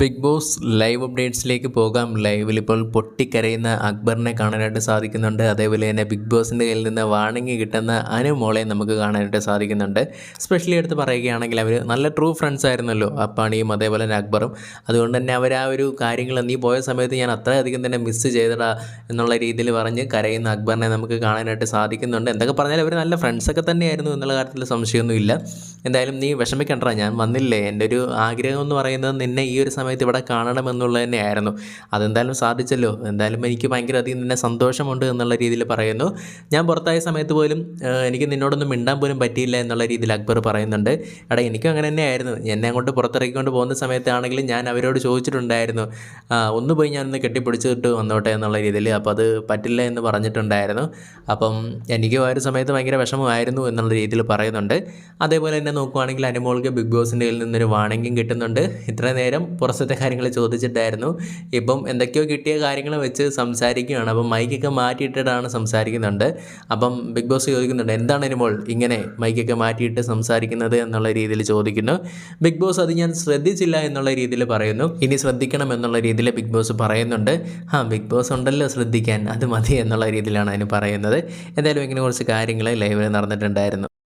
Big boss live അപ്ഡേറ്റ്സിലേക്ക് പോകാം. ലൈവിൽ ഇപ്പോൾ പൊട്ടിക്കരയുന്ന അക്ബറിനെ കാണാനായിട്ട് സാധിക്കുന്നുണ്ട്. അതേപോലെ തന്നെ ബിഗ് ബോസിന്റെ കയ്യിൽ നിന്ന് വാണിംഗ് കിട്ടുന്ന അനുമോളെ നമുക്ക് കാണാനായിട്ട് സാധിക്കുന്നുണ്ട്. സ്പെഷ്യലി എടുത്ത് പറയുകയാണെങ്കിൽ അവർ നല്ല ട്രൂ ഫ്രണ്ട്സ് ആയിരുന്നല്ലോ അപ്പാണിയും അതേപോലെ തന്നെ അക്ബറും. അതുകൊണ്ട് തന്നെ അവർ ആ ഒരു കാര്യങ്ങൾ നീ പോയ സമയത്ത് ഞാൻ അത്രയധികം തന്നെ മിസ്സ് ചെയ്തടാ എന്നുള്ള രീതിയിൽ പറഞ്ഞ് കരയുന്ന അക്ബറിനെ നമുക്ക് കാണാനായിട്ട് സാധിക്കുന്നുണ്ട്. എന്തൊക്കെ പറഞ്ഞാൽ അവർ നല്ല ഫ്രണ്ട്സൊക്കെ തന്നെയായിരുന്നു എന്നുള്ള കാര്യത്തിൽ സംശയമൊന്നുമില്ല. എന്തായാലും നീ വിഷമിക്കണ്ട ഞാൻ വന്നില്ലേ. എന്റെ ഒരു ആഗ്രഹം എന്ന് പറയുന്നത് നിന്നെ ഈ ഒരു സമയത്ത് ഇവിടെ കാണണമെന്നുള്ളത് തന്നെയായിരുന്നു. അതെന്തായാലും സാധിച്ചല്ലോ. എന്തായാലും എനിക്ക് ഭയങ്കര അധികം നിന്നെ സന്തോഷമുണ്ട് എന്നുള്ള രീതിയിൽ പറയുന്നു. ഞാൻ പുറത്തായ സമയത്ത് പോലും എനിക്ക് നിന്നോടൊന്നും മിണ്ടാൻ പോലും പറ്റിയില്ല എന്നുള്ള രീതിയിൽ അക്ബർ പറയുന്നുണ്ട്. എടാ എനിക്കും അങ്ങനെ തന്നെയായിരുന്നു. എന്നെ അങ്ങോട്ട് പുറത്തിറക്കിക്കൊണ്ട് പോകുന്ന സമയത്താണെങ്കിലും ഞാൻ അവരോട് ചോദിച്ചിട്ടുണ്ടായിരുന്നു. ഒന്ന് പോയി ഞാനൊന്ന് കെട്ടിപ്പിടിച്ചിട്ട് വന്നോട്ടെ എന്നുള്ള രീതിയിൽ. അപ്പോൾ അത് പറ്റില്ല എന്ന് പറഞ്ഞിട്ടുണ്ടായിരുന്നു. അപ്പം എനിക്ക് ആ ഒരു സമയത്ത് ഭയങ്കര വിഷമമായിരുന്നു എന്നുള്ള രീതിയിൽ പറയുന്നുണ്ട്. അതേപോലെ തന്നെ നോക്കുവാണെങ്കിൽ അനുമോൾക്ക് ബിഗ് ബോസിന്റെ കയ്യിൽ നിന്നൊരു വാണിംഗും കിട്ടുന്നുണ്ട്. ഇത്ര നേരം പുറത്തത്തെ കാര്യങ്ങൾ ചോദിച്ചിട്ടായിരുന്നു. ഇപ്പം എന്തൊക്കെയോ കിട്ടിയ കാര്യങ്ങൾ വെച്ച് സംസാരിക്കുകയാണ് അപ്പം മൈക്കൊക്കെ മാറ്റിയിട്ടിട്ടാണ് സംസാരിക്കുന്നുണ്ട്. അപ്പം ബിഗ് ബോസ് ചോദിക്കുന്നുണ്ട് എന്താണ് ഇനിമോൾ ഇങ്ങനെ മൈക്കൊക്കെ മാറ്റിയിട്ട് സംസാരിക്കുന്നത് എന്നുള്ള രീതിയിൽ ചോദിക്കുന്നു? ബിഗ് ബോസ് അത് ഞാൻ ശ്രദ്ധിച്ചില്ല എന്നുള്ള രീതിയിൽ പറയുന്നു. ഇനി ശ്രദ്ധിക്കണം എന്നുള്ള രീതിയിൽ ബിഗ് ബോസ് പറയുന്നുണ്ട്. ആ ബിഗ് ബോസ് ഉണ്ടല്ലോ ശ്രദ്ധിക്കാൻ. അത് മതി എന്നുള്ള രീതിയിലാണ് അതിന് പറയുന്നത്. എന്തായാലും ഇങ്ങനെ കുറച്ച് കാര്യങ്ങൾ ലൈവിൽ നടന്നിട്ടുണ്ടായിരുന്നു.